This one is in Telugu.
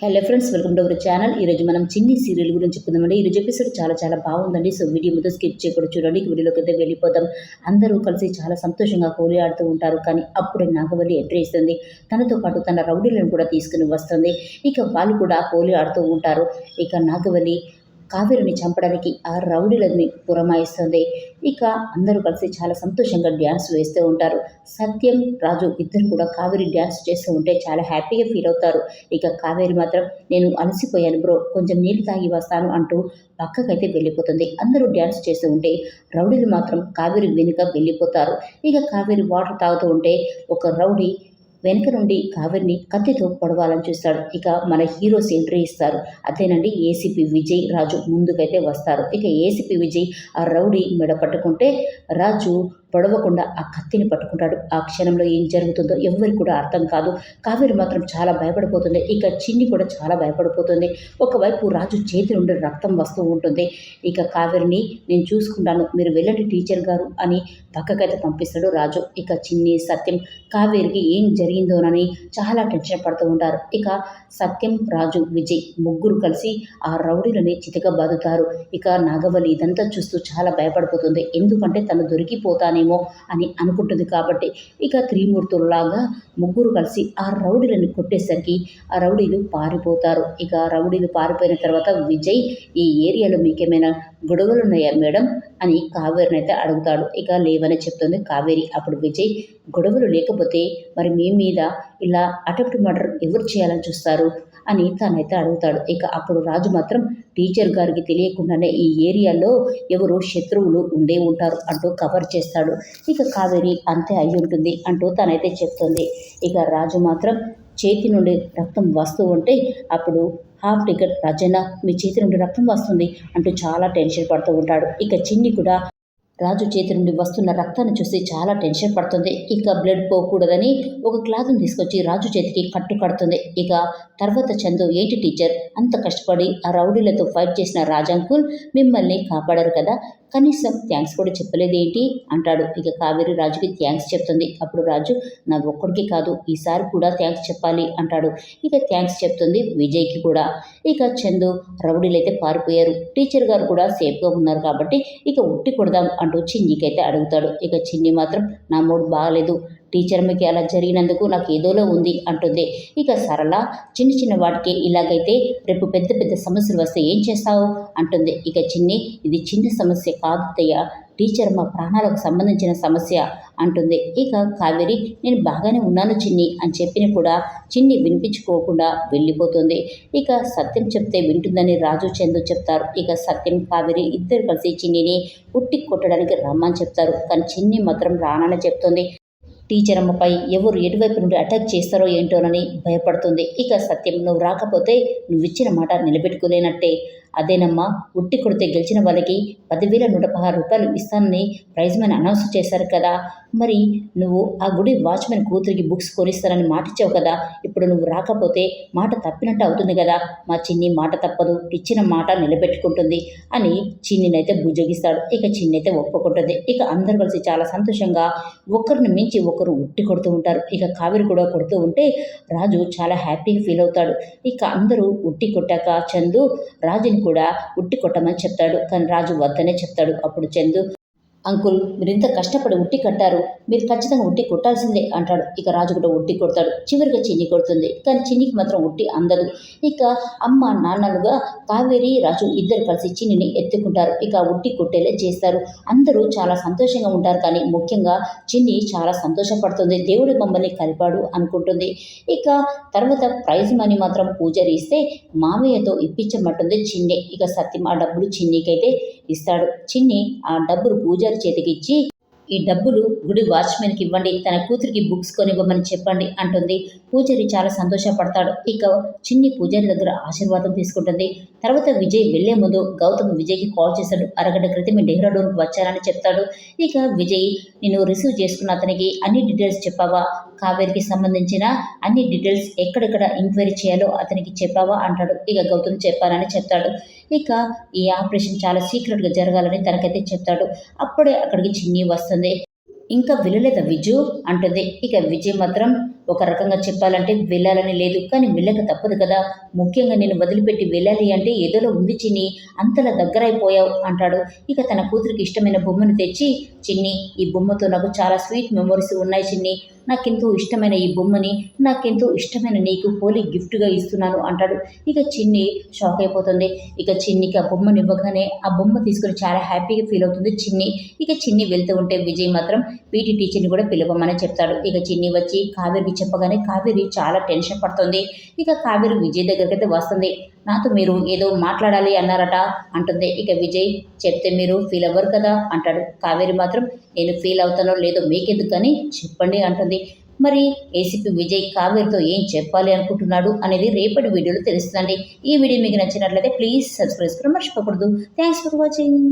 Hello friends welcome to our channel. ఈరోజు మనం చిన్ని సీరియల్ గురించి చెప్పుకుందామండి. ఈరోజు ఎపిసోడ్ చాలా చాలా బాగుందండి. సో వీడియో మొత్తం స్కిప్ చేయకూడదు చూడండి. వీడియోలోకి అయితే వెళ్ళిపోతాం. అందరూ కలిసి చాలా సంతోషంగా హోలీ ఆడుతూ ఉంటారు. కానీ అప్పుడే నాగవల్లి ఎంట్రీ ఇస్తుంది. తనతో పాటు తన రౌడీలను కూడా తీసుకుని వస్తుంది. ఇక వాళ్ళు కూడా హోలీ ఆడుతూ ఉంటారు. ఇక నాగవల్లి కావేరిని చంపడానికి ఆ రౌడీలని పురమాయిస్తుంది. ఇక అందరూ కలిసి చాలా సంతోషంగా డ్యాన్స్ వేస్తూ ఉంటారు. సత్యం రాజు ఇద్దరు కూడా కావేరి డ్యాన్స్ చేస్తూ ఉంటే చాలా హ్యాపీగా ఫీల్ అవుతారు. ఇక కావేరి మాత్రం నేను అలసిపోయాను బ్రో కొంచెం నీళ్ళు తాగి వస్తాను అంటూ పక్కకైతే వెళ్ళిపోతుంది. అందరూ డ్యాన్స్ చేస్తూ ఉంటే రౌడీలు మాత్రం కావేరి వెనుక వెళ్ళిపోతారు. ఇక కావేరి వాటర్ తాగుతూ ఉంటే ఒక రౌడీ వెనుక నుండి కావేరిని కత్తితో పొడవాలని చూస్తాడు. ఇక మన హీరోస్ ఎంట్రీ ఇస్తారు. అదేనండి ఏసీపీ విజయ్ రాజు ముందుకైతే వస్తారు. ఇక ఏసీపీ విజయ్ ఆ రౌడీ మెడ పట్టుకుంటే రాజు పొడవకుండా ఆ కత్తిని పట్టుకుంటాడు. ఆ క్షణంలో ఏం జరుగుతుందో ఎవరికి కూడా అర్థం కాదు. కావేరి మాత్రం చాలా భయపడిపోతుంది. ఇక చిన్ని కూడా చాలా భయపడిపోతుంది. ఒకవైపు రాజు చేతి నుండి రక్తం వస్తూ ఉంటుంది. ఇక కావేరిని నేను చూసుకుంటాను. మీరు వెళ్ళండి టీచర్ గారు అని పక్కకైతే పంపిస్తాడు రాజు. ఇక చిన్ని సత్యం కావేరికి ఏం జరిగిందోనని చాలా టెన్షన్ పడుతూ ఉంటారు. ఇక సత్యం రాజు విజయ్ ముగ్గురు కలిసి ఆ రౌడీలని చితకబాదుతారు. ఇక నాగవల్లి ఇదంతా చూస్తూ చాలా భయపడిపోతుంది. ఎందుకంటే తను దొరికిపోతానే దొరికిపోతానేమో అని అనుకుంటుంది కాబట్టి ఇక త్రిమూర్తుల్లాగా ముగ్గురు కలిసి ఆ రౌడీలను కొట్టేసరికి ఆ రౌడీలు పారిపోతారు. ఇక రౌడీలు పారిపోయిన తర్వాత విజయ్ ఈ ఏరియాలో మీకేమైనా గొడవలు ఉన్నాయా మేడం? అని కావేరిని అయితే అడుగుతాడు. ఇక లేవని చెప్తుంది కావేరి అప్పుడు విజయ్ గొడవలు లేకపోతే మరి మీ మీద ఇలా అటెంప్ట్ మర్డర్ ఎవరు చేయాలని చూస్తారు? అని తనైతే అడుగుతాడు. ఇక అప్పుడు రాజు మాత్రం టీచర్ గారికి తెలియకుండానే ఈ ఏరియాలో ఎవరు శత్రువులు ఉండే ఉంటారు అంటూ కవర్ చేస్తాడు. ఇక కావేరి అంతే అయి ఉంటుంది అంటూ తనైతే చెప్తుంది. ఇక రాజు మాత్రం చేతి నుండి రక్తం వస్తూ ఉంటే అప్పుడు హాఫ్ టికెట్ రాజన్న మీ చేతి నుండి రక్తం వస్తుంది అంటూ చాలా టెన్షన్ పడుతూ ఉంటాడు. ఇక చిన్ని కూడా రాజు చేతి నుండి వస్తున్న రక్తాన్ని చూసి చాలా టెన్షన్ పడుతుంది. ఇక బ్లడ్ పోకూడదని ఒక క్లాత్ని తీసుకొచ్చి రాజు చేతికి కట్టు కడుతుంది ఇక తర్వాత చందు ఏంటి టీచర్? అంత కష్టపడి ఆ రౌడీలతో ఫైట్ చేసిన రాజంకుల్ మిమ్మల్ని కాపాడరు కదా? కనీసం థ్యాంక్స్ కూడా చెప్పలేదేంటి? అంటాడు. ఇక కావేరి రాజుకి థ్యాంక్స్ చెప్తుంది. అప్పుడు రాజు నా ఒక్కడికి కాదు ఈసారి కూడా థ్యాంక్స్ చెప్పాలి అంటాడు. ఇక థ్యాంక్స్ చెప్తుంది విజయ్కి కూడా. ఇక చందు రౌడీలు అయితే పారిపోయారు. టీచర్ గారు కూడా సేఫ్గా ఉన్నారు కాబట్టి ఇక ఉట్టి కొడదాం అంటూ చిన్నికైతే అడుగుతాడు. ఇక చిన్ని మాత్రం నా మూడు బాగాలేదు. టీచర్ మీకు అలా జరిగినందుకు నాకు ఏదోలో ఉంది అంటుంది. ఇక సరళ చిన్న చిన్న వాటికి ఇలాగైతే రేపు పెద్ద పెద్ద సమస్యలు వస్తే ఏం చేస్తావు? అంటుంది. ఇక చిన్ని ఇది చిన్న సమస్య కాదు తయ్య టీచర్ మా ప్రాణాలకు సంబంధించిన సమస్య అంటుంది. ఇక కావేరి నేను బాగానే ఉన్నాను చిన్ని అని చెప్పిన కూడా చిన్ని వినిపించుకోకుండా వెళ్ళిపోతుంది. ఇక సత్యం చెప్తే వింటుందని రాజు చందు చెప్తారు. ఇక సత్యం కావేరి ఇద్దరు కలిసి చిన్నిని పుట్టి కొట్టడానికి రమ్మని చెప్తారు. కానీ చిన్ని మాత్రం రానని చెప్తుంది. టీచర్ అమ్మపై ఎవరు ఎటువైపు నుండి అటాక్ చేస్తారో ఏంటోనని భయపడుతుంది. ఇక సత్యం నువ్వు రాకపోతే నువ్వు ఇచ్చిన మాట నిలబెట్టుకోలేనట్టే. అదేనమ్మా ఉట్టి కొడితే గెలిచిన వాళ్ళకి పదివేల నూట పదహారు రూపాయలు ఇస్తానని ప్రైజ్ మ్యాన్ అనౌన్స్ చేశారు కదా. మరి నువ్వు ఆ గుడి వాచ్మెన్ కూతురికి బుక్స్ కొనిస్తానని మాట ఇచ్చావు కదా. ఇప్పుడు నువ్వు రాకపోతే మాట తప్పినట్టు అవుతుంది కదా. మా చిన్ని మాట తప్పదు ఇచ్చిన మాట నిలబెట్టుకుంటుంది అని చిన్నినైతే భుజగిస్తాడు ఇక చిన్ని అయితే ఒప్పుకుంటుంది. ఇక అందరు కలిసి చాలా సంతోషంగా ఒకరిని మించి ఒకరు ఉట్టి కొడుతూ ఉంటారు. ఇక కావేరి కూడా కొడుతూ ఉంటే రాజు చాలా హ్యాపీగా ఫీల్ అవుతాడు. ఇక అందరూ ఉట్టి కొట్టాక చందు రాజుని కూడా ఉట్టి కొట్టమని చెప్తాడు. కానీ రాజు వద్దనే చెప్తాడు. అప్పుడు చందు అంకుల్ మీరు ఇంత కష్టపడి ఉట్టి కట్టారు. మీరు ఖచ్చితంగా ఉట్టి కొట్టాల్సిందే అంటాడు. ఇక రాజు కూడా ఉట్టి కొడతాడు. చివరిగా చిన్ని కొడుతుంది. కానీ చిన్నికి మాత్రం ఉట్టి అందదు. ఇక అమ్మ నాన్నలుగా కావేరి రాజు ఇద్దరు కలిసి చిన్నిని ఎత్తుకుంటారు. ఇక ఉట్టి కొట్టేలే చేస్తారు. అందరూ చాలా సంతోషంగా ఉంటారు. కానీ ముఖ్యంగా చిన్ని చాలా సంతోషపడుతుంది. దేవుడు మమ్మల్ని కలిపాడు అనుకుంటుంది. ఇక తర్వాత ప్రైజ్ మనీ మాత్రం పూజారి ఇస్తే మామయ్యతో ఇప్పించమంటుంది చిన్ని. ఇక సత్యం ఆ డబ్బులు చిన్నికైతే ఇస్తాడు. చిన్ని ఆ డబ్బులు పూజారి చేతికి చేతికిచ్చి ఈ డబ్బులు గుడి వాచ్మెన్కి ఇవ్వండి తన కూతురికి బుక్స్ కొనివ్వమని చెప్పండి అంటుంది. పూజారి చాలా సంతోషపడతాడు. ఇక చిన్ని పూజారి దగ్గర ఆశీర్వాదం తీసుకుంటుంది. తర్వాత విజయ్ వెళ్ళే ముందు గౌతమ్ విజయ్కి కాల్ చేశాడు. అరగంట క్రితమే డెహ్రాడూన్కి వచ్చానని చెప్తాడు. ఇక విజయ్ నేను రిసీవ్ చేసుకున్న అతనికి అన్ని డీటెయిల్స్ చెప్పావా? కావేరికి సంబంధించిన అన్ని డీటెయిల్స్ ఎక్కడెక్కడ ఎంక్వైరీ చేయాలో అతనికి చెప్పావా? అంటాడు. ఇక గౌతమ్ చెప్పానని చెప్తాడు. ఇక ఈ ఆపరేషన్ చాలా సీక్రెట్గా జరగాలని తనకైతే చెప్తాడు. అప్పుడే అక్కడికి చిన్ని వస్తుంది. ఇంకా వెళ్ళలేదా విజు? అంటుంది. ఇక విజయ్ మాత్రం ఒక రకంగా చెప్పాలంటే వెళ్ళాలని లేదు. కానీ వెళ్ళక తప్పదు కదా. ముఖ్యంగా నేను వదిలిపెట్టి వెళ్ళాలి అంటే ఏదోలో ఉంది చిన్ని. అంతలా దగ్గరైపోయావు అంటాడు. ఇక తన కూతురికి ఇష్టమైన బొమ్మను తెచ్చి చిన్ని ఈ బొమ్మతో నాకు చాలా స్వీట్ మెమొరీస్ ఉన్నాయి చిన్ని. నాకెంతో ఇష్టమైన ఈ బొమ్మని నాకెంతో ఇష్టమైన నీకు హోలీ గిఫ్ట్గా ఇస్తున్నాను అంటాడు. ఇక చిన్ని షాక్ అయిపోతుంది. ఇక చిన్నికి ఆ బొమ్మను ఇవ్వగానే ఆ బొమ్మ తీసుకుని చాలా హ్యాపీగా ఫీల్ అవుతుంది చిన్ని. ఇక చిన్ని వెళ్తూ ఉంటే విజయ్ మాత్రం పీటీ టీచర్ని కూడా పిలవమని చెప్తాడు. ఇక చిన్ని వచ్చి కావేరికి చెప్పగానే కావేరి చాలా టెన్షన్ పడుతుంది. ఇక కావేరి విజయ్ దగ్గరికైతే అయితే వస్తుంది. నాతో మీరు ఏదో మాట్లాడాలి అన్నారట అంటుంది. ఇక విజయ్ చెప్తే మీరు ఫీల్ అవ్వరు కదా అంటాడు. కావేరి మాత్రం నేను ఫీల్ అవుతానో లేదో మీకెందుకు కానీ చెప్పండి అంటుంది. మరి ఏసీపీ విజయ్ కావేరితో ఏం చెప్పాలి అనుకుంటున్నాడు అనేది రేపటి వీడియోలో తెలుస్తుందండి. ఈ వీడియో మీకు నచ్చినట్లయితే ప్లీజ్ సబ్స్క్రైబ్ చేసుకోవడం మర్చిపోకూడదు. Thanks for watching